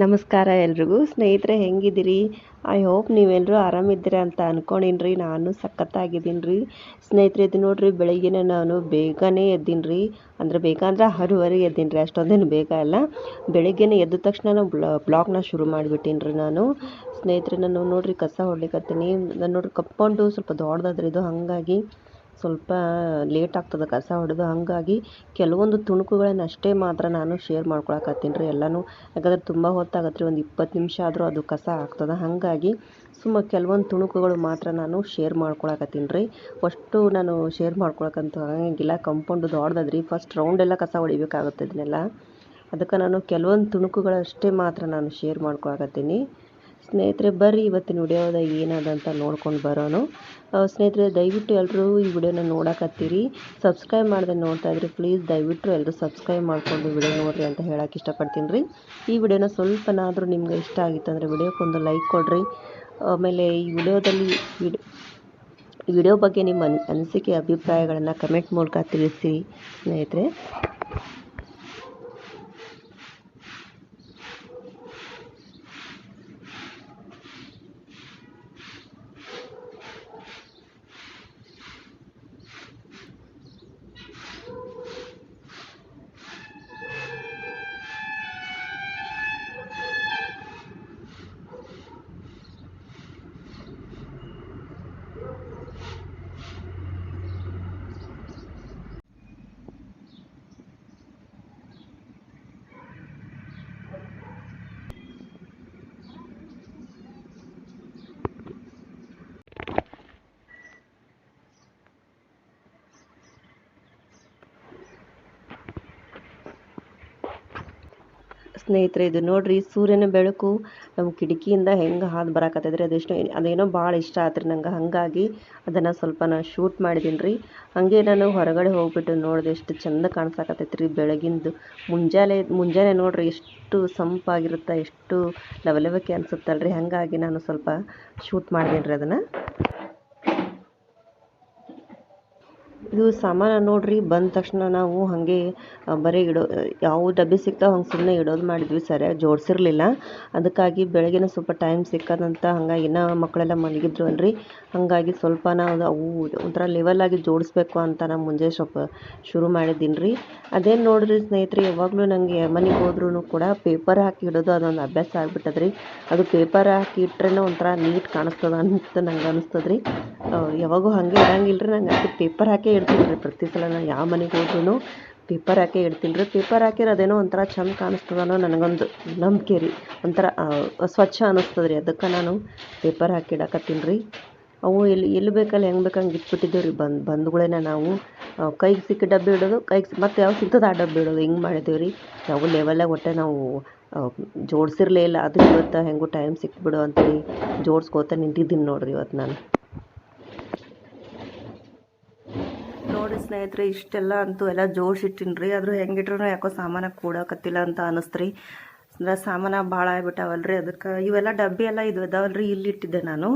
ನಮಸ್ಕಾರ ಎಲ್ರಿಗೂ. ಸ್ನೇಹಿತರೆ, ಹೆಂಗಿದ್ದೀರಿ? ಐ ಹೋಪ್ ನೀವೆಲ್ಲರೂ ಆರಾಮಿದ್ದೀರ ಅಂತ ಅನ್ಕೊಂಡಿನಿ ರೀ ನಾನು ಸಖತ್ತಾಗಿದ್ದೀನಿ ರೀ ಸ್ನೇಹಿತರೆ, ಇದು ನೋಡ್ರಿ ಬೆಳಗ್ಗೆ ನಾನು ಬೇಗನೆ ಎದ್ದೀನಿ ರೀ ಅಂದರೆ ಬೇಗ ಅಂದ್ರೆ ಆರೂವರೆಗೆ ಎದ್ದೀನಿ ರೀ ಅಷ್ಟೊಂದೇನು ಬೇಗ ಅಲ್ಲ. ಬೆಳಿಗ್ಗೆನೇ ಎದ್ದ ತಕ್ಷಣ ನಾನು ಬ್ಲಾಗ್ನ ಶುರು ಮಾಡಿಬಿಟ್ಟೀನಿ ರೀ ನಾನು. ಸ್ನೇಹಿತರೆ, ನಾನು ನೋಡ್ರಿ, ಕಸ ಹೊಡ್ಲಿಕತ್ತೀನಿ. ನಾನು ನೋಡಿರಿ ಕಪ್ಕೊಂಡು ಸ್ವಲ್ಪ ದೊಡ್ಡದಾದ್ರಿ ಇದು ಹಾಗಾಗಿ ಸ್ವಲ್ಪ ಲೇಟ್ ಆಗ್ತದೆ, ಕಸ ಹೊಡೆದು. ಹಾಗಾಗಿ ಕೆಲವೊಂದು ತುಣುಕುಗಳನ್ನು ಅಷ್ಟೇ ಮಾತ್ರ ನಾನು ಶೇರ್ ಮಾಡ್ಕೊಳಕತ್ತೀನಿ ರೀ ಎಲ್ಲನೂ. ಯಾಕಂದ್ರೆ ತುಂಬ ಹೊತ್ತಾಗತ್ತೆ ರೀ ಒಂದು ಇಪ್ಪತ್ತು ನಿಮಿಷ ಆದರೂ ಅದು ಕಸ ಆಗ್ತದೆ. ಹಾಗಾಗಿ ಸುಮ್ಮ ಕೆಲವೊಂದು ತುಣುಕುಗಳು ಮಾತ್ರ ನಾನು ಶೇರ್ ಮಾಡ್ಕೊಳಕತ್ತೀನಿ ರೀ. ಫಸ್ಟು ನಾನು ಶೇರ್ ಮಾಡ್ಕೊಳಕ್ಕಂತೂ ಆಗಂಗಿಲ್ಲ ಕಂಪೌಂಡು ರೀ ಫಸ್ಟ್ ರೌಂಡ್ ಎಲ್ಲ ಕಸ ಹೊಡಿಬೇಕಾಗುತ್ತೆ ಇದನ್ನೆಲ್ಲ. ಅದಕ್ಕೆ ನಾನು ಕೆಲವೊಂದು ತುಣುಕುಗಳಷ್ಟೇ ಮಾತ್ರ ನಾನು ಶೇರ್ ಮಾಡ್ಕೊಳಕತ್ತೀನಿ. ಸ್ನೇಹಿತರೆ, ಬರ್ರಿ ಇವತ್ತಿನ ವಿಡಿಯೋದಾಗ ಏನದ ಅಂತ ನೋಡ್ಕೊಂಡು ಬರೋನು. ಸ್ನೇಹಿತರೆ, ದಯವಿಟ್ಟು ಎಲ್ಲರೂ ಈ ವಿಡಿಯೋನ ನೋಡಕತ್ತೀರಿ. ಸಬ್ಸ್ಕ್ರೈಬ್ ಮಾಡದೆ ನೋಡ್ತಾ ಇದ್ರಿ ಪ್ಲೀಸ್ ದಯವಿಟ್ಟು ಎಲ್ಲರೂ ಸಬ್ಸ್ಕ್ರೈಬ್ ಮಾಡ್ಕೊಂಡು ವಿಡಿಯೋ ನೋಡಿರಿ ಅಂತ ಹೇಳಕ್ಕೆ ಇಷ್ಟಪಡ್ತೀನಿ ರೀ. ಈ ವಿಡಿಯೋನ ಸ್ವಲ್ಪನಾದರೂ ನಿಮ್ಗೆ ಇಷ್ಟ ಆಗಿತ್ತು ಅಂದರೆ ವಿಡಿಯೋಕ್ಕೊಂದು ಲೈಕ್ ಕೊಡಿರಿ. ಆಮೇಲೆ ಈ ವಿಡಿಯೋದಲ್ಲಿ ವಿಡಿಯೋ ವಿಡಿಯೋ ಬಗ್ಗೆ ನಿಮ್ಮ ಅನಿಸಿಕೆ, ಅಭಿಪ್ರಾಯಗಳನ್ನು ಕಮೆಂಟ್ ಮೂಲಕ ತಿಳಿಸಿ, ಸ್ನೇಹಿತರೆ. ಸ್ನೇಹಿತರೆ, ಇದು ನೋಡ್ರಿ, ಸೂರ್ಯನ ಬೆಳಕು ನಮ್ಮ ಕಿಟಕಿಯಿಂದ ಹೆಂಗೆ ಹಾದು ಬರಾಕತ್ತೈತ್ರಿ, ಅದೆಷ್ಟು ಅದೇನೋ ಭಾಳ ಇಷ್ಟ ಆತ್ರಿ ನಂಗೆ, ಹಾಗಾಗಿ ಅದನ್ನು ಸ್ವಲ್ಪ ನಾ ಶೂಟ್ ಮಾಡಿದ್ದೀನಿ ರೀ ಹಾಗೆ ನಾನು ಹೊರಗಡೆ ಹೋಗ್ಬಿಟ್ಟು ನೋಡಿದೆ ಎಷ್ಟು ಚಂದ ಕಾಣಿಸಾಕತ್ತೈತ್ರಿ ಬೆಳಗಿಂದು. ಮುಂಜಾನೆ ಮುಂಜಾನೆ ನೋಡ್ರಿ ಎಷ್ಟು ಸಂಪಾಗಿರುತ್ತೆ, ಎಷ್ಟು ಲವಲವಿಕೆ ಅನ್ಸುತ್ತಲ್ರಿ, ಹಾಗಾಗಿ ನಾನು ಸ್ವಲ್ಪ ಶೂಟ್ ಮಾಡಿದ್ದೀನಿ ರೀ ಅದನ್ನು. ಇದು ಸಾಮಾನು ನೋಡ್ರಿ, ಬಂದ ತಕ್ಷಣ ನಾವು ಹಾಗೆ ಬರೀ ಇಡೋ ಯಾವ ಡಬ್ಬಿ ಸಿಗ್ತಾವೆ ಹಂಗೆ ಸುಮ್ಮನೆ ಇಡೋದು ಮಾಡಿದ್ವಿ ಸರಿಯಾಗಿ ಜೋಡಿಸಿರ್ಲಿಲ್ಲ. ಅದಕ್ಕಾಗಿ ಬೆಳಗ್ಗೆ ಸ್ವಲ್ಪ ಟೈಮ್ ಸಿಕ್ಕದಂತ ಹಾಗಾಗಿ ಇನ್ನೂ ಮಕ್ಕಳೆಲ್ಲ ಮಲಗಿದ್ರು ಅಲ್ರಿ ಹಾಗಾಗಿ ಸ್ವಲ್ಪ ನಾವು ಅವು ಒಂಥರ ಆಗಿ ಜೋಡಿಸ್ಬೇಕು ಅಂತ ನಾನು ಮುಂಜಾನೆ ಸ್ವಲ್ಪ ಶುರು ಮಾಡಿದ್ದೀನಿ ರೀ ಅದೇನು ನೋಡ್ರಿ ಸ್ನೇಹಿತರೆ, ಯಾವಾಗಲೂ ನನಗೆ ಮನೆಗೆ ಹೋದ್ರೂ ಕೂಡ ಪೇಪರ್ ಹಾಕಿ ಇಡೋದು ಅದೊಂದು ಅಭ್ಯಾಸ ಆಗ್ಬಿಟ್ಟದ್ರಿ. ಅದು ಪೇಪರ್ ಹಾಕಿ ಇಟ್ರೆ ಒಂಥರ ನೀಟ್ ಕಾಣಿಸ್ತದ ಅಂತ ನಂಗೆ ಅನಿಸ್ತದ್ರಿ. ಯಾವಾಗೂ ಹಾಗೆ ಇರಂಗಿಲ್ಲ ರೀ ನಂಗೆ, ಅದಕ್ಕೆ ಪೇಪರ್ ಹಾಕಿ ಇಡ್ತೀನಿ ರೀ ಪ್ರತಿ ಸಲ ನಾನು ಯಾವ ಮನೆಗೆ ಹೋದ್ರೂ ಪೇಪರ್ ಹಾಕೇ ಇಡ್ತೀನಿ ಪೇಪರ್ ಹಾಕಿದ್ರೆ ಅದೇನೋ ಒಂಥರ ಚಂದ ಕಾಣಿಸ್ತದನೋ ನನಗೊಂದು ನಂಬಿಕೆ ರೀ. ಒಂಥರ ಸ್ವಚ್ಛ ಅನ್ನಿಸ್ತದೆ ರೀ ಅದಕ್ಕೆ ನಾನು ಪೇಪರ್ ಹಾಕಿ ಇಡಕತ್ತೀನಿ ರೀ. ಅವು ಎಲ್ಲಿ ಎಲ್ಲಿ ಬೇಕಲ್ಲಿ ಹೆಂಗೆ ಬೇಕು ಹಂಗೆ ಇಟ್ಬಿಟ್ಟಿದ್ದೇವೆ ರೀ. ಬಂದು ನಾವು ಕೈಗೆ ಸಿಕ್ಕ ಡಬ್ಬಿ ಇಡೋದು, ಕೈಗೆ ಮತ್ತೆ ಯಾವ ಸಿಗ್ತದೆ ಆ ಡಬ್ಬಿ ಇಡೋದು ಹಿಂಗೆ ಮಾಡಿದ್ದೇವೆ ರೀ. ನಾವು ಲೆವೆಲ್ಲಾಗ ಒಟ್ಟೆ ನಾವು ಜೋಡಿಸಿರ್ಲೇ ಇಲ್ಲ. ಅದು ಇವತ್ತು ಹೆಂಗೂ ಟೈಮ್ ಸಿಕ್ಬಿಡು ಅಂತೇಳಿ ಜೋಡಿಸ್ಕೋತ ನಿಂತಿದ್ದೀನಿ ನೋಡಿರಿ ಇವತ್ತು ನಾನು ನೋಡಿರಿ ಸ್ನೇಹಿತರೆ, ಇಷ್ಟೆಲ್ಲ ಅಂತೂ ಎಲ್ಲ ಜೋಡಿಸಿಟ್ಟಿನಿ ರೀ ಆದರೂ ಹೆಂಗಿಟ್ರು ಯಾಕೋ ಸಾಮಾನು ಕೂಡಕತ್ತಿಲ್ಲ ಅಂತ ಅನ್ನಿಸ್ತ್ರಿ ಅಂದ್ರೆ ಸಾಮಾನು ಭಾಳ ಆಗ್ಬಿಟ್ಟಾವಲ್ರಿ ಅದಕ್ಕೆ. ಇವೆಲ್ಲ ಡಬ್ಬಿ ಎಲ್ಲ ಇದು ಇದಾವಲ್ರಿ ಇಲ್ಲಿ ಇಟ್ಟಿದ್ದೆ ನಾನು.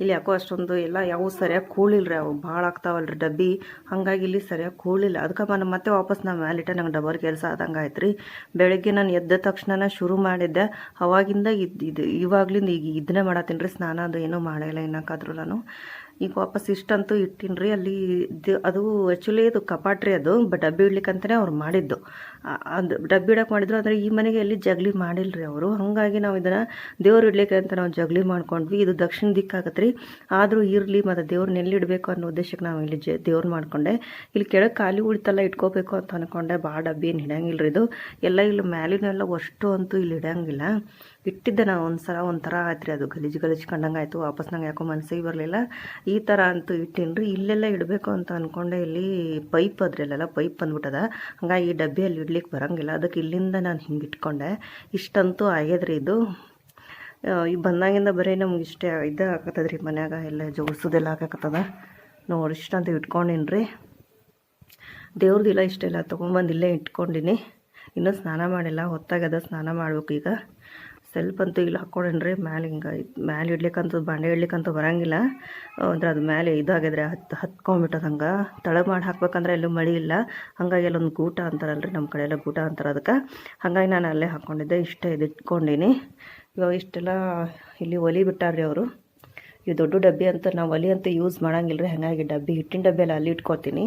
ಇಲ್ಲಿ ಯಾಕೋ ಅಷ್ಟೊಂದು ಎಲ್ಲ ಯಾವ ಸರಿಯಾಗಿ ಕೂಳಿಲ್ಲ ರೀ ಅವು ಭಾಳ ಆಗ್ತಾವಲ್ರಿ ಡಬ್ಬಿ. ಹಾಗಾಗಿ ಇಲ್ಲಿ ಸರಿಯಾಗಿ ಕೂಳಿಲ್ಲ ಅದಕ್ಕೆ ನಾನು ಮತ್ತೆ ವಾಪಸ್ ನಾನು ಮ್ಯಾಲಿಟ್ಟ ನಂಗೆ ಡಬಲ್ ಕೆಲಸ ಆದಂಗೆ ಆಯ್ತು ರೀ ಬೆಳಗ್ಗೆ ನಾನು ಎದ್ದ ತಕ್ಷಣ ಶುರು ಮಾಡಿದ್ದೆ. ಅವಾಗಿಂದ ಇದು ಇದು, ಇವಾಗ್ಲಿಂದ ಈಗ ಇದನ್ನೇ ಮಾಡತ್ತೀನಿ ರೀ. ಸ್ನಾನ ಅದು ಏನೂ ಮಾಡಿಲ್ಲ ಇನ್ನಕ್ಕಾದ್ರೂ ನಾನು ಈಗ ವಾಪಸ್ ಇಷ್ಟಂತೂ ಇಟ್ಟಿನ್ರಿ. ಅಲ್ಲಿ ಅದು ಆ್ಯಕ್ಚುಲಿ ಅದು ಕಪಾಟ್ರಿ ಅದು ಬಟ್ ಡಬ್ಬಿ ಇಡ್ಲಿಕ್ಕಂತಲೇ ಅವ್ರು ಮಾಡಿದ್ದು. ಅದು ಡಬ್ಬಿ ಇಡಕ್ಕೆ ಮಾಡಿದ್ರು ಅಂದರೆ ಈ ಮನೆಗೆ ಎಲ್ಲಿ ಜಗಲಿ ಮಾಡಿಲ್ಲ ರೀ ಅವರು. ಹಾಗಾಗಿ ನಾವು ಇದನ್ನು ದೇವ್ರು ಇಡ್ಲಿಕ್ಕೆ ಅಂತ ನಾವು ಜಗಲಿ ಮಾಡ್ಕೊಂಡ್ವಿ. ಇದು ದಕ್ಷಿಣ ದಿಕ್ಕಾಗತ್ತೆ ರೀ ಆದರೂ ಇರಲಿ ಮತ್ತು ದೇವ್ರನ್ನ ಅನ್ನೋ ಉದ್ದೇಶಕ್ಕೆ ನಾವು ಇಲ್ಲಿ ಜ, ದೇವ್ರು ಮಾಡಿಕೊಂಡೆ. ಇಲ್ಲಿ ಕೆಳಗೆ ಖಾಲಿ ಉಳಿತಲ್ಲ ಇಟ್ಕೋಬೇಕು ಅಂತ ಅಂದ್ಕೊಂಡೆ ಭಾಳ ಡಬ್ಬಿ ಏನು ಹಿಡಂಗಿಲ್ಲ ರೀ ಇದು. ಎಲ್ಲ ಇಲ್ಲಿ ಮ್ಯಾಲಿನೆಲ್ಲ ಅಷ್ಟು ಅಂತೂ ಇಲ್ಲಿ ಇಡಂಗಿಲ್ಲ ಇಟ್ಟಿದ್ದೆ ನಾನು ಒಂದು ಸಲ ಒಂಥರ ಆಯ್ತು ರೀ ಅದು. ಗಲೀಜು ಗಲೀಜು ಕಂಡಂಗೆ ಆಯಿತು. ವಾಪಸ್ ನಂಗೆ ಯಾಕೋ ಮನಸ್ಸಿಗೆ ಬರಲಿಲ್ಲ. ಈ ಥರ ಅಂತೂ ಇಟ್ಟಿನಿ ರೀ ಇಲ್ಲೆಲ್ಲ ಇಡಬೇಕು ಅಂತ ಅಂದ್ಕೊಂಡೆ ಇಲ್ಲಿ ಪೈಪ್ ಅದ್ರಲ್ಲೆಲ್ಲ ಪೈಪ್ ಬಂದ್ಬಿಟ್ಟದ. ಹಂಗಾಗಿ ಈ ಡಬ್ಬಿಯಲ್ಲಿ ಇಡ್ಲಿಕ್ಕೆ ಬರೋಂಗಿಲ್ಲ. ಅದಕ್ಕೆ ಇಲ್ಲಿಂದ ನಾನು ಹಿಂಗೆ ಇಟ್ಕೊಂಡೆ. ಇಷ್ಟಂತೂ ಆಗ್ಯದ್ರಿ ಇದು. ಈ ಬಂದಾಗಿಂದ ಬರೀ ನಮ್ಗೆ ಇಷ್ಟೇ ಇದು ಆಗತ್ತದ ರೀ ಮನ್ಯಾಗ ಎಲ್ಲ ಜೋಡಿಸೋದೆಲ್ಲ ಹಾಕತ್ತದ ನೋಡಿ, ಇಷ್ಟಂತ ಇಟ್ಕೊಂಡಿನಿ ರೀ ದೇವ್ರದಿಲ್ಲ ಇಷ್ಟೆಲ್ಲ. ತೊಗೊಂಬಂದು ಇಲ್ಲೇ ಇಟ್ಕೊಂಡಿನಿ. ಇನ್ನೂ ಸ್ನಾನ ಮಾಡಿಲ್ಲ. ಹೊತ್ತಾಗದ ಸ್ನಾನ ಮಾಡ್ಬೇಕು ಈಗ. ಸೆಲ್ಫ್ ಅಂತೂ ಇಲ್ಲಿ ಹಾಕ್ಕೊಂಡ್ರಿ ಮ್ಯಾಲೆ ಹಿಂಗೆ ಮ್ಯಾಲೆ ಇಡ್ಲಿಕ್ಕಂತೂ, ಬಾಂಡೆ ಇಡ್ಲಿಕ್ಕಂತೂ ಬರೋಂಗಿಲ್ಲ. ಅಂದ್ರೆ ಅದು ಮೇಲೆ ಇದಾಗಿದ್ರೆ ಹತ್ತು ಹತ್ಕೊಂಡ್ಬಿಟ್ಟದ ಹಂಗೆ. ತಳಗೆ ಮಾಡಿ ಹಾಕ್ಬೇಕಂದ್ರೆ ಎಲ್ಲೂ ಮಳಿ ಇಲ್ಲ. ಹಾಗಾಗಿ ಅಲ್ಲೊಂದು ಗೂಟ ಅಂತಾರಲ್ರಿ ನಮ್ಮ ಕಡೆ ಎಲ್ಲ ಗೂಟ ಅಂತಾರೆ ಅದಕ್ಕೆ. ಹಾಗಾಗಿ ನಾನು ಅಲ್ಲೇ ಹಾಕ್ಕೊಂಡಿದ್ದೆ ಇಷ್ಟ ಇದು ಇಟ್ಕೊಂಡೀನಿ. ಇವಾಗ ಇಷ್ಟೆಲ್ಲ ಇಲ್ಲಿ ಒಲಿ ಬಿಟ್ಟಾರ್ರಿ ಅವರು. ಈ ದೊಡ್ಡ ಡಬ್ಬಿ ಅಂತ ನಾವು ಒಲಿ ಅಂತ ಯೂಸ್ ಮಾಡಂಗಿಲ್ಲ ರೀ ಹಾಗಾಗಿ ಡಬ್ಬಿ, ಹಿಟ್ಟಿನ ಡಬ್ಬಿ ಎಲ್ಲ ಅಲ್ಲಿ ಇಟ್ಕೊತೀನಿ.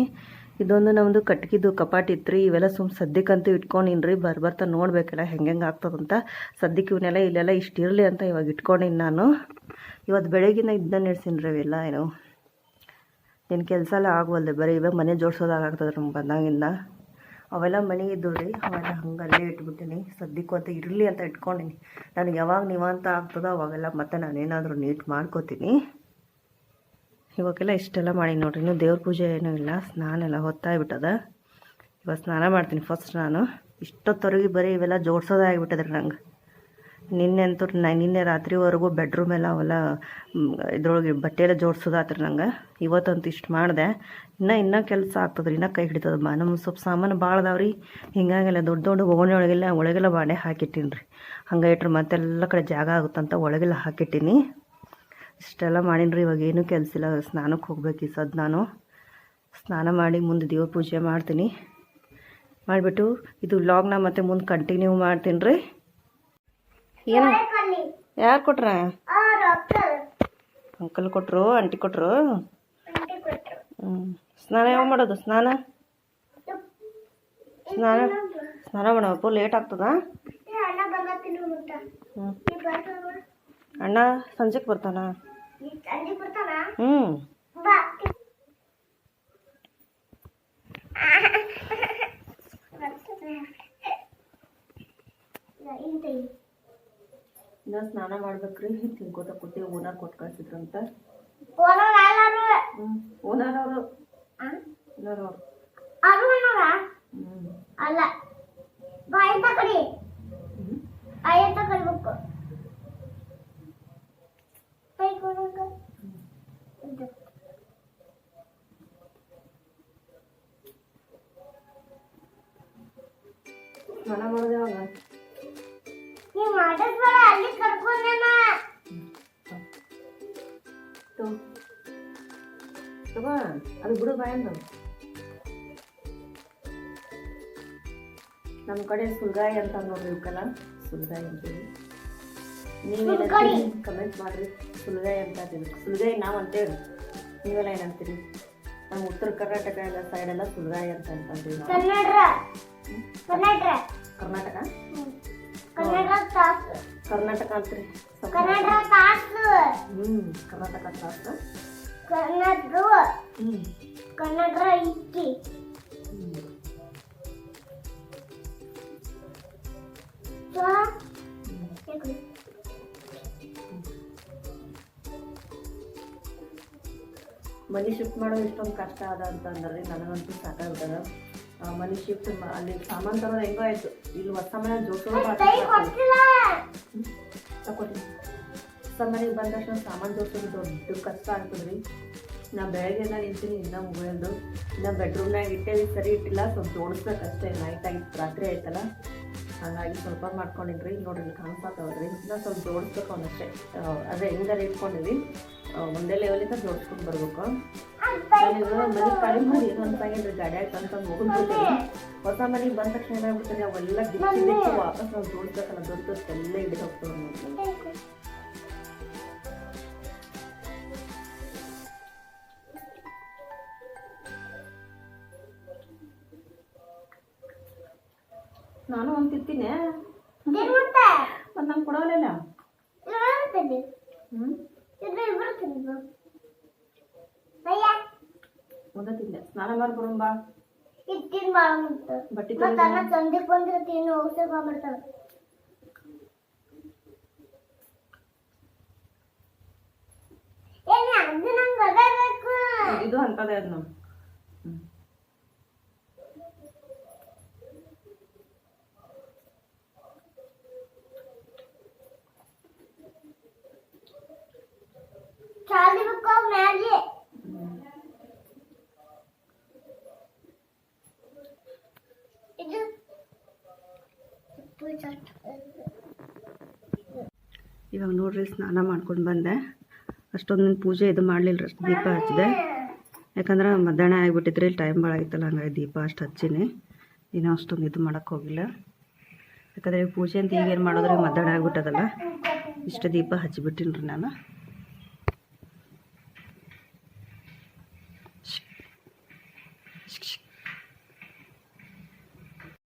ಇದೊಂದು ನಮ್ಮದು ಕಟ್ಗಿದು ಕಪಾಟ್ ಇತ್ತು ಇವೆಲ್ಲ ಸುಮ್ ಸದ್ಯಕ್ಕಂತೂ ಇಟ್ಕೊಂಡಿನ್ರಿ ಬರ್ಬರ್ತಾ ಬರ್ ಬರ್ತಾ ನೋಡ್ಬೇಕಲ್ಲ ಹೆಂಗೆ ಹೆಂಗೆ ಆಗ್ತದಂತ ಸದ್ಯಕ್ಕೆ ಇವನ್ನೆಲ್ಲ ಇಲ್ಲೆಲ್ಲ ಇಷ್ಟು ಇರಲಿ ಅಂತ ಇವಾಗ ಇಟ್ಕೊಂಡಿನಿ ನಾನು. ಇವತ್ತು ಬೆಳಗಿನ ಇದನ್ನ ನಡೆಸೀನಿ ರೀ ಇವೆಲ್ಲ ಏನು. ಏನು ಕೆಲಸ ಎಲ್ಲ ಆಗವಲ್ದೆ, ಬರೀ ಇವಾಗ ಮನೆ ಜೋಡ್ಸೋದಾಗ್ತದೆ ನಮ್ಗೆ ಬಂದಾಗಿಂದ. ಅವೆಲ್ಲ ಮನೆ ಇದ್ದು ರೀ ಅವೆಲ್ಲ ಹಂಗೆ ಅಲ್ಲೇ ಇಟ್ಬಿಟ್ಟಿನಿ. ಸದ್ಯಕ್ಕೂ ಅಂತ ಇರಲಿ ಅಂತ ಇಟ್ಕೊಂಡಿನಿ. ನನಗೆ ಯಾವಾಗ ನಿವಾಂತ ಆಗ್ತದೋ ಅವಾಗೆಲ್ಲ ಮತ್ತೆ ನಾನೇನಾದರೂ ನೀಟ್ ಮಾಡ್ಕೋತೀನಿ. ಇವಾಗೆಲ್ಲ ಇಷ್ಟೆಲ್ಲ ಮಾಡಿ ನೋಡ್ರಿ. ಇನ್ನೂ ದೇವ್ರ ಪೂಜೆ ಏನೂ ಇಲ್ಲ. ಸ್ನಾನ ಎಲ್ಲ ಹೊತ್ತಾಗ್ಬಿಟ್ಟದ. ಇವಾಗ ಸ್ನಾನ ಮಾಡ್ತೀನಿ ಫಸ್ಟ್ ನಾನು. ಇಷ್ಟೊತ್ತವರೆಗೆ ಬರೀ ಇವೆಲ್ಲ ಜೋಡ್ಸೋದೇ ಆಗಿಬಿಟ್ಟದ್ರಿ ನಂಗೆ. ನಿನ್ನೆ ಅಂತೂ ನಾ ನಿನ್ನೆ ರಾತ್ರಿವರೆಗೂ ಬೆಡ್ರೂಮ್ ಎಲ್ಲ ಅವೆಲ್ಲ ಇದ್ರೊಳಗೆ ಬಟ್ಟೆ ಎಲ್ಲ ಜೋಡ್ಸೋದಾತ್ರಿ ನಂಗೆ. ಇವತ್ತಂತೂ ಇಷ್ಟು ಮಾಡಿದೆ. ಇನ್ನೂ ಇನ್ನೂ ಕೆಲಸ ಆಗ್ತದ್ರಿ. ಇನ್ನೂ ಕೈ ಹಿಡಿತದ ನಮ್ಮ ಸ್ವಲ್ಪ ಸಾಮಾನು ಭಾಳ ಅದಾವ್ರಿ ಹಿಂಗಾಗೆಲ್ಲ ದೊಡ್ಡ ದೊಡ್ಡ ಓಣಿ ಒಳಗೆಲ್ಲ ಒಳಗೆಲ್ಲ ಬಾಂಡೆ ಹಾಕಿಟ್ಟೀನಿ ರೀ ಹಂಗೆ ಇಟ್ರೆ ಮತ್ತೆಲ್ಲ ಕಡೆ ಜಾಗ ಆಗುತ್ತಂತ ಒಳಗೆಲ್ಲ ಹಾಕಿಟ್ಟೀನಿ. ಇಷ್ಟೆಲ್ಲ ಮಾಡೀನಿ ರೀ ಇವಾಗ ಏನೂ ಕೆಲಸ ಇಲ್ಲ. ಸ್ನಾನಕ್ಕೆ ಹೋಗ್ಬೇಕು ಸದ್ ನಾನು. ಸ್ನಾನ ಮಾಡಿ ಮುಂದೆ ದೇವ್ರ ಪೂಜೆ ಮಾಡ್ತೀನಿ. ಮಾಡಿಬಿಟ್ಟು ಇದು ವ್ಲಾಗ್ನ ಮತ್ತೆ ಮುಂದೆ ಕಂಟಿನ್ಯೂ ಮಾಡ್ತೀನಿ ರೀ ಏನು? ಯಾರು ಕೊಟ್ರ? ಅಂಕಲ್ ಕೊಟ್ರು, ಆಂಟಿ ಕೊಟ್ರು? ಹ್ಞೂ ಸ್ನಾನ ಯಾವಾಗ ಮಾಡೋದು? ಸ್ನಾನ? ಸ್ನಾನ? ಸ್ನಾನ ಮಾಡಬೇಕು? ಲೇಟ್ ಆಗ್ತದ? ಹ್ಞೂ ಅಣ್ಣ ಸಂಜೆಗೆ ಬರ್ತಾನ? ಹ್ಞೂ ಸ್ನಾನ ಮಾಡ್ಬೇಕ್ರಿ. ತಿನ್ಕೋತ ಕೊಟ್ಟಿ ಓನರ್ ಕೊಟ್ಟು ಕಳ್ಸಿದ್ರಂತ. ಓನರ್ ಅವರು. ಓನರ್ ಅವರು. ಅಲ್ಲ. ಬಾಯಿ ತಕಡಿ ಬಾಯಿ ತಕಡ್ಬೇಕು ಸ್ನಾನ ಮಾಡೋದು ಯಾವಾಗ ನೀ ಅಲ್ಲಿ ಕರ್ಕೊಂಡೇನ ತಗೋ ತಗೋ ಅದು ಬಿಡು ಬಾಯಂದು ನಮ್ಮ ಕಡೆ ಸುಲ್ಗಾಯಿ ಅಂತ ನೋಡ್ರಿ ಇವಕ್ಕೆಲ್ಲ ಸುಲ್ಗಾಯಿ ಅಂತೀವಿ ಸುಲ್ಗಾಯಿ? ಕಮೆಂಟ್ ಮಾಡ್ರಿ ಸುಲ್ಗಾಯಿ ಅಂತ ಅಂತೀವಿ ಸುಲಗಾಯಿ ನಾವು ಅಂತೇಳಿ. ನೀವೆಲ್ಲ ಏನಂತೀರಿ ನಮ್ಮ ಉತ್ತರ ಕರ್ನಾಟಕ ಎಲ್ಲ ಸೈಡ್ ಎಲ್ಲ ಸುಲ್ಗಾಯಿ ಅಂತ ಅಂತೀವಿ ಕರ್ನಾಟಕ? ಕರ್ನಾಟಕ ಕರ್ನಾಟಕ ಅಂತೀರಿ. ಹ್ಞೂ ಕರ್ನಾಟಕ. ಸಾಸ್ ಕನ್ನಡ ಕನ್ನಡ ಇಕ್ಕಿ. ಹ್ಞೂ ಮನಿ ಶಿಫ್ಟ್ ಮಾಡೋದು ಇಷ್ಟೊಂದು ಕಷ್ಟ ಅದ ಅಂತ ಅಂದ್ರೆ ನನಗಂತೂ ಸಾಕಾಗ್ತದ ಮನಿ ಶಿಫ್ಟ್ ಅಲ್ಲಿ ಸಾಮಾನು ತರೋದು ಹೆಂಗೋ ಆಯ್ತು. ಇಲ್ಲಿ ಹೊಸ ಮನೆ ಜೋಡಿಸೋದು ತಗೋತೀನಿ ಹೊಸ ಮನೆಗೆ ಬಂದ ತಕ್ಷಣ ಸಾಮಾನು ಜೋಡಿಸೋದು ದೊಡ್ಡ ಕಷ್ಟ ಆಗ್ತದ್ರಿ. ನಾ ಬೆಳಗ್ಗೆಲ್ಲ ನಿಂತೀನಿ ಇನ್ನೂ ಮೊಬೈಲ್ದು ಇನ್ನು ಬೆಡ್ರೂಮ್ನಾಗ ಇಟ್ಟೇವಿ ಸರಿ ಇಟ್ಟಿಲ್ಲ ಸ್ವಲ್ಪ ಜೋಡಿಸ್ಬೇಕಷ್ಟೇ ನೈಟ್ ಆಗಿತ್ತು ರಾತ್ರಿ ಆಯ್ತಲ್ಲ. ಹಾಗಾಗಿ ಸ್ವಲ್ಪ ಮಾಡ್ಕೊಂಡಿನ್ರಿ. ನೋಡ್ರಿ ಇಲ್ಲಿ ಕಾಣಿಸ್ತಾವ್ರಿ ಇನ್ನೂ ಸ್ವಲ್ಪ ಜೋಡಿಸ್ಬೇಕು ಅವನಷ್ಟೇ. ಅದೇ ಹಿಂಗಾರ ಇಟ್ಕೊಂಡಿವಿ ಒಂದೇ ಲೆವೆಲಿಂದ ಜೋಡಿಸ್ಕೊಂಡು ಬರ್ಬೇಕು. ನಾನಿದು ಮನೆ ಖಾಲಿ ಮಾಡಿ ಒಂದು ಆಗಿಲ್ರಿ ಗಾಡ್ಯಾಗ ಅಂತ ಮುಗಿದ್ಬಿಡ್ತೀನಿ ಹೊಸ ಮನೆಗೆ ಬಂದ ತಕ್ಷಣ ಏನಾಗ್ಬಿಡ್ತದೆ ಅವೆಲ್ಲ ಡಿಕ್ಕಿ ವಾಪಸ್ ನಾವು ಜೋಡಿಸ್ಬೇಕಲ್ಲ ದೊಡ್ಡ ಎಲ್ಲ ಹಿಡಿದು ಹೋಗ್ತವೆ ನೋಡ್ರಿ ನಾನು ಒಂದು ತಿಂತೀನಿ. ಮತ್ತೆ ಮತ್ತು ನಂಗೆ ಕೊಡೋಲ್ಲ ಸ್ನಾನ ಮಾಡ್ಕೊಡು ಬಾ ಇದು ತಿನ್ಬಾಳ ಮತ್ತು ಬಟ್ಟೆ ಮತ್ತೆ ಅನ್ನ ಸಂಜೆ ಬಂದ್ರೆ ತಿನ್ನು ಔಷಧ ಮಾಡ್ತಾವ ಏನ ಅದು ನಂಗೆ ಅದಾಗಬೇಕು ಇದು ಅಂತದೇ ಅದು ನಾವು ಚಾಲಿಬೇಕು ಮ್ಯಾಲೆ ಇದು ಸ್ನಾನ ಮಾಡ್ಕೊಂಡು ಬಂದೆ. ಅಷ್ಟೊಂದು ಪೂಜೆ ಇದು ಮಾಡಲಿಲ್ಲ ಅಷ್ಟು ದೀಪ ಹಚ್ಚಿದೆ. ಯಾಕಂದ್ರೆ ಮಧ್ಯಾಹ್ನ ಆಗಿಬಿಟ್ಟಿದ್ರಿ ಟೈಮ್ ಭಾಳ ಆಗಿತ್ತಲ್ಲ ಹಂಗಾಗಿ ದೀಪ ಅಷ್ಟು ಹಚ್ಚೀನಿ. ಇನ್ನೂ ಅಷ್ಟೊಂದು ಇದು ಮಾಡೋಕ್ಕೆ ಹೋಗಿಲ್ಲ. ಯಾಕಂದರೆ ಪೂಜೆ ಅಂತ ಈಗೇನು ಮಾಡಿದ್ರೆ ಮಧ್ಯಾಹ್ನ ಆಗಿಬಿಟ್ಟದಲ್ಲ, ಇಷ್ಟು ದೀಪ ಹಚ್ಚಿಬಿಟ್ಟಿನಿ ರೀ ನಾನು.